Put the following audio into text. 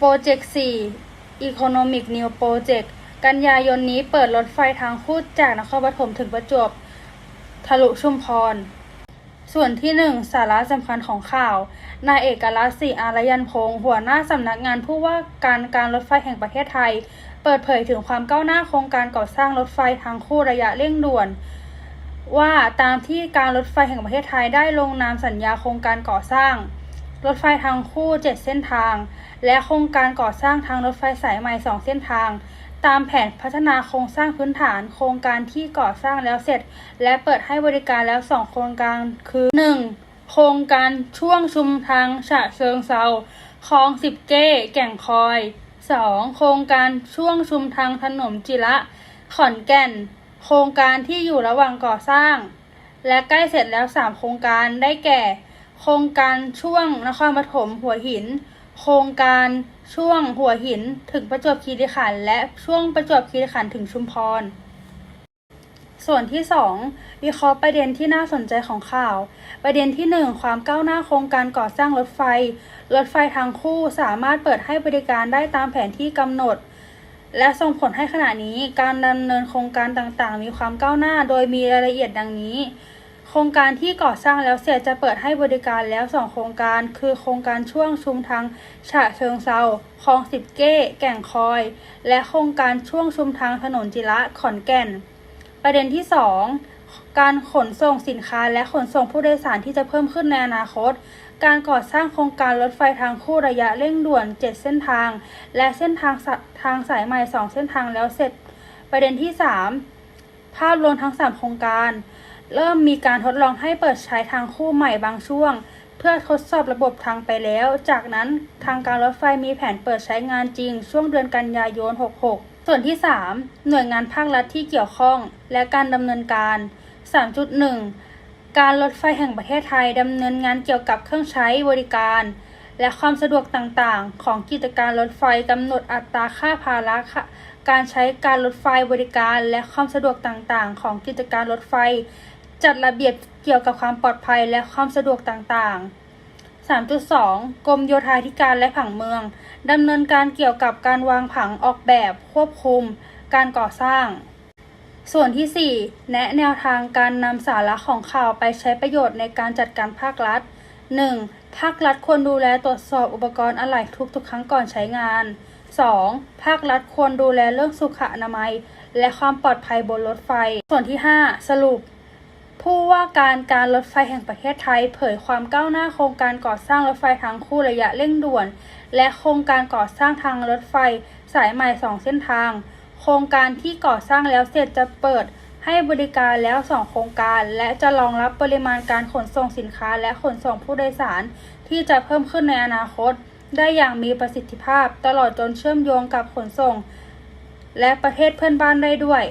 โปรเจกต์4 Economic New Project กันยายนนี้เปิดรถไฟทางคู่จากนครปฐมถึงประจวบทะลุชุมพร ส่วนที่1สาระสำคัญของข่าว นายเอกลักษณ์ศรีอารยันพงศ์หัวหน้าสำนักงานผู้ว่าการการรถไฟแห่งประเทศไทย เปิดเผยถึงความก้าวหน้าโครงการก่อสร้างรถไฟทางคู่ระยะเร่งด่วน ว่าตามที่การรถไฟแห่งประเทศไทยได้ลงนามสัญญาโครงการก่อสร้าง รถไฟทางคู่ 7 เส้นทาง และโครงการก่อสร้างทางรถไฟสายใหม่ 2 เส้นทาง ตามแผนพัฒนาโครงสร้างพื้นฐาน โครงการที่ก่อสร้างแล้วเสร็จ และเปิดให้บริการแล้ว 2 โครงการคือ 1. โครงการช่วงชุมทางฉะเชิงเซาคลองสิบเก้แก่งคอย 2. โครงการช่วงชุมทางถนนจิระขอนแก่น โครงการที่อยู่ระหว่างก่อสร้าง และใกล้เสร็จแล้ว 3 โครงการได้แก่ โครงการช่วงนครปฐมหัวหิน โครงการช่วงหัวหินถึงประจวบคีรีขันธ์และช่วงประจวบคีรีขันธ์ถึงชุมพร ส่วนที่ 2 วิเคราะห์ประเด็นที่น่าสนใจของข่าว ประเด็นที่ 1 ความก้าวหน้าโครงการก่อสร้างรถไฟ รถไฟทางคู่สามารถเปิดให้บริการได้ตามแผนที่กำหนดและส่งผลให้ขณะนี้การดำเนินโครงการต่างๆ มีความก้าวหน้า โดยมีรายละเอียดดังนี้ โครงการที่ก่อสร้างแล้วเสร็จจะเปิดให้บริการแล้ว 2 โครงการ คือโครงการช่วงชุมทางฉะเชิงเซาคลองสิบเก้ แก่งคอย และโครงการช่วงชุมทางถนนจิระขอนแก่น ประเด็นที่ 2 การขนส่งสินค้าและขนส่งผู้โดยสารที่จะเพิ่มขึ้นในอนาคต การก่อสร้างโครงการรถไฟทางคู่ระยะเร่งด่วน 7 เส้นทาง และเส้นทางทางสายใหม่ 2 เส้นทางแล้วเสร็จ ประเด็นที่ 3 ภาพรวมทั้ง 3 โครงการ เริ่มมีการทดลองให้เปิดใช้ทางคู่ใหม่บางช่วง เพื่อทดสอบระบบทางไปแล้ว จากนั้นทางการรถไฟมีแผนเปิดใช้งานจริง ช่วงเดือนกันยายน 66 ส่วนที่ 3 หน่วยงานภาครัฐที่เกี่ยวข้องและการดำเนินการ 3.1 การรถไฟแห่งประเทศไทยดำเนินงานเกี่ยวกับเครื่องใช้บริการ และความสะดวกต่างๆ ของกิจการรถไฟกำหนดอัตราค่าภาระค่ะการใช้การรถไฟบริการและความสะดวกต่างๆ ของกิจการรถไฟ จัดระเบียบเกี่ยวกับความปลอดภัยและความสะดวกต่างๆ 3.2 กรมโยธาธิการและผังเมืองดำเนินการเกี่ยวกับการวางผังออกแบบควบคุม การก่อสร้าง ส่วนที่ 4 แนะแนวทางการนำสาระของข่าวไปใช้ประโยชน์ในการจัดการภาครัฐ 1. ภาครัฐควรดูแลตรวจสอบอุปกรณ์อะไหล่ทุกๆ ครั้งก่อนใช้งาน 2. ภาครัฐควรดูแลเรื่องสุขอนามัย และความปลอดภัยบนรถไฟ ส่วนที่ 5 สรุป ผู้ว่าการการรถไฟแห่งประเทศไทย เผยความก้าวหน้าโครงการก่อสร้างรถไฟทางคู่ระยะเร่งด่วน และโครงการก่อสร้างทางรถไฟ สายใหม่ 2 เส้นทาง โครงการที่ก่อสร้างแล้วเสร็จจะเปิด ให้บริการแล้ว 2 โครงการ และจะรองรับปริมาณการขนส่งสินค้า และขนส่งผู้โดยสาร ที่จะเพิ่มขึ้นในอนาคต ได้อย่างมีประสิทธิภาพ ตลอดจนเชื่อมโยงกับขนส่ง และประเทศเพื่อนบ้านได้ด้วย